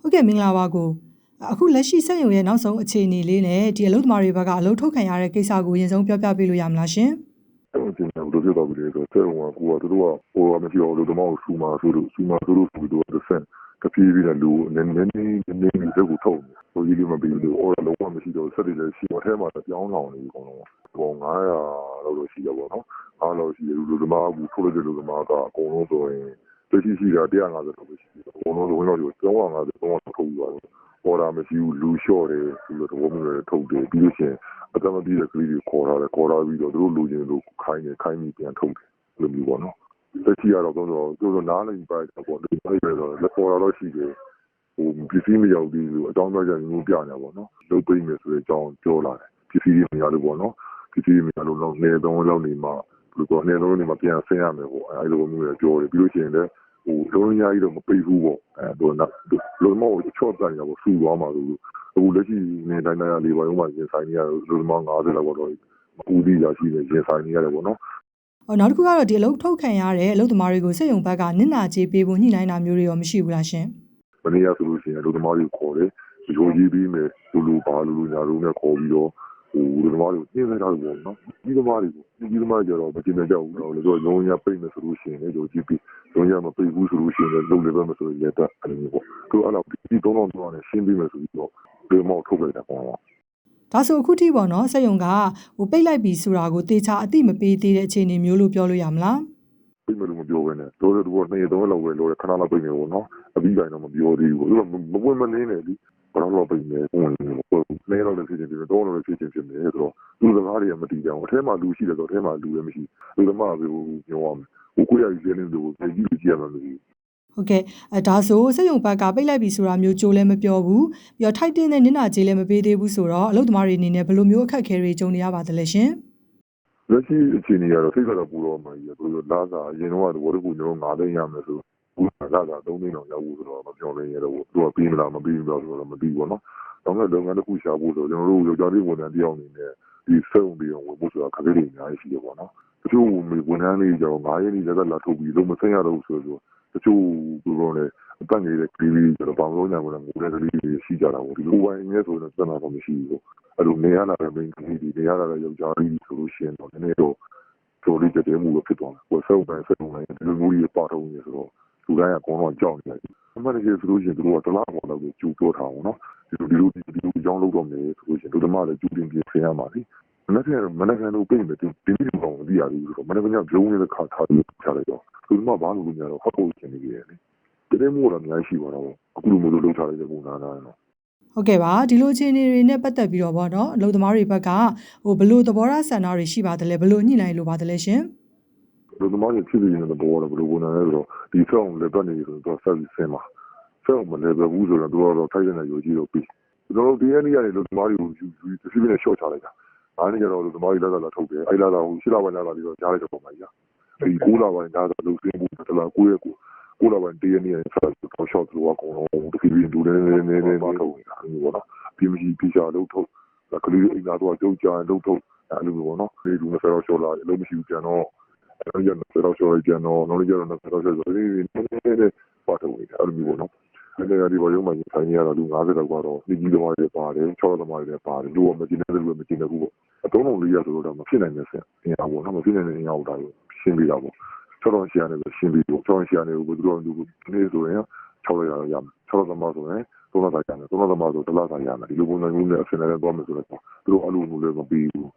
ဟုတ်ကဲ့မင်္ဂလာပါကိုအခုလက်ရှိစက်ရုံရဲ့နောက်ဆုံးအခြေအနေလေးနဲ့ဒီအလုပ်သမားတွေဘက်ကအလုပ်ထုတ်ခံရတဲ့ကိစ္စကိုအရင်ဆုံးပြောပြပေးလို့ရမလားရှင်အဲ့ဒီကျန်တော့ဘယ်လိုပြောပြလဲဆိုတော့ဆယ်ဝန်ကကိုကတို့ကဟိုကမရှိတော့လို့တမောက်ဆူမာဆိုလို့ဆူမာဆိုလို့ဆိုတော့တစ်ဆန်တပြေးပြီးတဲ့လူနည်းနည်းနည်းနည်းနည်းဒီကိုထုတ်နေဟိုကြီးလေးမပြီးလို့အော်လုံးဝမရှိတော့ဆက်တယ်လည်းရှိတော့အဲမှာပြောင်းလောင်နေပြီအကုန်လုံးပေါ့900လောက်တော့ရှိတော့ပေါ့နော်အားလို့ရှိတယ်လူသမားကူထုတ်လိုက်တဲ့လူသမားကအကုန်လုံးဆိုရင်တရှိရှိတာ150လောက်ပဲရှိတယ် အကုန်လုံးဝင်တော့350 300ထုတ်ပြီးသွားတယ်ပေါ်တာမရှိဘူးလူလျှော့တယ်ဆိုတော့သဘောမျိုးနဲ့ထုတ်တယ်ပြီးလို့ရှိရင်အတမပြီးတဲ့ကလေးတွေခေါ်လာတယ်ခေါ်လာပြီးတော့သူတို့လူချင်းတို့ခိုင်းတယ်ခိုင်းပြီးပြန်ထုတ်တယ်လိုမျိုးပေါ့နော်တက်ချီကတော့တော့တော့သူတို့နားလည်းပိုက်ပေါ့ဒီအဲ့ဒါတော့လက်ပေါ်လာတော့ရှိတယ်ဟိုပစ္စည်းမရောက်သေးဘူးအတောင်းတော့ကြမျိုးပြညာပေါ့နော်လုတ်ပိတ်မယ်ဆိုတဲ့အကြောင်းပြောလာတယ်ပစ္စည်းတွေမရလို့ပေါ့နော်ပစ္စည်းတွေမရလို့တော့နေတော့လောက်နေမှဘယ်လိုကောနေတော့နေမှပြန်ဆင်းရမယ်ပေါ့အဲ့လိုမျိုးလည်းပြောတယ်ပြီးလို့ရှိရင်လည်း ဟိုလုံးရကြီးတော့မပိတ်ဘူးပေါ့အဲတော့လုံးမောချော့တန်ရပေါ့စူသွားမှာလို့အခုလက်ရှိနေတိုင်းတိုင်းလေးပါရုံးမှာရင်ဆိုင်နေရလို့မော90လောက်တော့ဦးဒီရရှိနေရင်ဆိုင်နေရတယ်ပေါ့နော်ဟောနောက်တစ်ခုကတော့ဒီအလုပ်ထုတ်ခံရတဲ့အလုပ်သမားတွေကိုစက်ရုံဘက်ကနစ်နာကြေးပေးဖို့ညှိနှိုင်းတာမျိုးတွေရောမရှိဘူးလားရှင်မနေ့ကဆိုလို့ရှိရင်လူသမားတွေကိုခေါ်တယ်ရိုးကြီးပြီးမယ်လူလူပါလူလူညာလူနဲ့ခေါ်ပြီးတော့ ဟိုလူသမားတွေကိုပြင်နေတာလို့ပေါ့နော်ဒီသမားတွေကိုဒီသမားကြတော့မကျင်ကြဘူးတော့လေတော့လုံးဝပိတ်မယ်ဆိုလို့ရှိရင်လည်းရိုးကြီးပြီးလုံးဝမပိတ်ဘူးဆိုလို့ရှိရင်လည်းလုံးလည်းပဲမဆိုရင်လည်းတက်အဲ့လိုပေါ့သူအဲ့လိုဒီသုံးတော့တော့နဲ့ရှင်းပြီးမယ်ဆိုပြီးတော့ဒီမောက်ထုတ်လိုက်တာပေါ့ဒါဆိုအခုထိပေါ့နော်စက်ရုံကဟိုပိတ်လိုက်ပြီဆိုတာကိုတေချာအတိမပေးသေးတဲ့အခြေအနေမျိုးလို့ပြောလို့ရမလားပြမလို့မပြောဘဲနဲ့တော့တော့တော့နေတော့လောက်ပဲလို့ခဏလောက်ပြင်နေပေါ့နော်အပြီးတိုင်းတော့မပြောသေးဘူးသူကမပွင့်မနေနဲ့ဒီ ဘာလို့ပြင်နေဝင်နေပေါ့နေတော့လည်းဖြစ်ချင်းဖြစ်တော့တော့လည်းဖြစ်ချင်းဖြစ်နေဆိုတော့လူစကားတွေကမတည်ကြအောင်အထဲမှာလူရှိတယ်ဆိုတော့အထဲမှာလူလည်းမရှိလူသမားကိုပြောရမယ်ဟိုကိုရကြီးကျင်းနေလို့ပြည်ကြီးကြီးရမှာမသိဘူးဟုတ်ကဲ့အဲဒါဆိုစက်ရုံဘက်ကပိတ်လိုက်ပြီဆိုတာမျိုးကြိုးလည်းမပြောဘူးပြီးတော့ထိုက်တင်တဲ့နစ်နာကြေးလည်းမပေးသေးဘူးဆိုတော့အလုပ်သမားတွေအနေနဲ့ဘယ်လိုမျိုးအခက်အခဲတွေကြုံနေရပါသလဲရှင်လက်ရှိအခြေအနေကတော့စိတ်ကတော့ပူတော့မှကြီးဆိုတော့လာစာအရင်တော့ဝရကူကျွန်တော်9သိန်းရမယ်ဆို ဘူးကလာတော့၃သိန်းလောက်ရောက်ဘူးဆိုတော့မပြောနိုင်ရတော့ဘူးသူကပြီးမလားမပြီးဘူးတော့ဆိုတော့မသိဘူးနော်ောင်းတဲ့လုပ်ငန်းတစ်ခုရှာဖို့ဆိုကျွန်တော်တို့ယောက်ျားလေးဝန်ထမ်းတယောက်အနေနဲ့ဒီစုံပြီးအောင်ဝင်ဖို့ဆိုတာခက်ခဲတွေအများကြီးရှိတယ်ပေါ့နော်တချို့ဝန်ထမ်းတွေကြောင့်9ရက်နေ့လက်ကလာထုတ်ပြီးလုံးမဆက်ရတော့ဘူးဆိုတော့တချို့ဘယ်လိုလဲအပတ်နေတဲ့ကလေးလေးဆိုတော့ဘာလို့လဲမလဲငိုတဲ့ကလေးတွေရှိကြတာပေါ့ဒီလိုဝိုင်းနေဆိုတော့စံတော်မရှိဘူးအဲ့လိုနေရတာပဲမင်းကလေးတွေနေရတာလည်းယောက်ျားလေးဆိုလို့ရှိရင်တော့နည်းနည်းတော့တော်လေးကြတဲ့မှုပဲဖြစ်သွားတယ်ကိုယ်စုံပဲစုံနေတယ်လူမျိုးကြီးပါတော့နေဆိုတော့ သူတိုင်းကကောင်းတော့ကြောက်နေတယ်အမှန်တကယ်ဆိုလို့ရှိရင်သူတို့ကတလားပေါ်တော့ကြိုးပြောထားအောင်နော်ဒီလိုဒီလိုဒီလိုကြောင်းလုပ်တော့မယ်ဆိုလို့ရှိရင်သူတို့မှလည်းကြိုးတင်ပြင်ဆင်ရမှာလေမနေ့ကမနေ့ကတော့ပြင်မယ်ဒီဒီလိုတော့မသိရဘူးဆိုတော့မနေ့ကညဘုံနေတဲ့ခါထားပြီးချလိုက်တော့သူတို့မှဘာလို့လဲညတော့ဟောက်ဖို့ချင်နေကြတယ်လေတကယ်မို့တော့အများကြီးရှိပါတော့အခုလိုမျိုးလုပ်ထားလိုက်တဲ့ပုံနာနာနော်ဟုတ်ကဲ့ပါဒီလိုအခြေအနေတွေနဲ့ပတ်သက်ပြီးတော့ဗောနော်အလုပ်သမားတွေဘက်ကဟိုဘယ်လိုသဘောထားဆန္ဒတွေရှိပါသလဲဘယ်လိုညှိနှိုင်းလိုပါသလဲရှင် လူသမားတွေဖြစ်နေတဲ့ဘောတော့ဘယ်လိုဝန်ထမ်းလဲဆိုတော့ဒီဆောင်းလက်ပတ်နေဆိုတော့ဆက်ပြီးဆင်းပါဆောင်းမလည်းပဲဘူးဆိုတော့သူကတော့ထိုက်တဲ့ရိုးကြီးတော့ပြီးကျွန်တော်တို့ဒီနေ့ကနေလူသမားတွေကိုယူယူတစ်စီးနဲ့ short ချလိုက်တာအားနေကြတော့လူသမားတွေလက်လာထုတ်တယ်အဲ့လာလာဟိုရှစ်လပိုင်းလာလာပြီးတော့ကြားလိုက်တဲ့ပုံမှန်ကြီးအဲ့ဒီကိုလာပိုင်းဒါဆိုလူစင်းဘူးတလားကိုရဲ့ကိုကိုလာပိုင်းတရနေ့ဆက်တော့ short လို့အကုန်လုံးတစ်စီးပြီးဒူနေနေနေနေမထုတ်နေတာအဲ့လိုပေါ့နော်ပြင်မရှိပြချလို့ထုတ်ကလေးအိမ်သားတော့ကြောက်ကြတယ်လို့ထုတ်အဲ့လိုပေါ့နော်ဒီလူနဲ့ဆက်တော့ short လာလို့မရှိဘူးပြန်တော့ အဲ့ဒီကတော့တော့ဆိုရင်တော့နော်လည်းကျတော့တော့ဆိုရင်ဒီနည်းနည်းပတ်တော့အဲ့လိုမျိုးပေါ့နော်အဲ့ဒီဒီဘောရုံးမှာဆိုင်ရတော့လူ90လောက်ကတော့ဒီကြီးသမားတွေပါတယ်6သမားတွေပါတယ်လူကမကျင်တဲ့လူကမကျင်တဲ့ဘူးပေါ့အတုံးလုံးလေးရဆိုတော့မဖြစ်နိုင်တဲ့ဆင်အင်အားပေါ့နော်မဖြစ်နိုင်တဲ့အင်အားကိုဒါရှင်းပြီးတာပေါ့6တော့ရှင်းရတယ်ရှင်းပြီးတော့6ရှင်းရတယ်ဘယ်သူတော့လူနေဆိုရင်6ရရရမယ်6သမားဆိုရင်သုံးလသာရတယ်သုံးလသမားဆိုတစ်လသာရတယ်ဒီလိုပုံစံမျိုးနဲ့အစင်နဲ့တော့မယ်ဆိုတော့သူတို့အလိုလိုလည်းမပြီးဘူး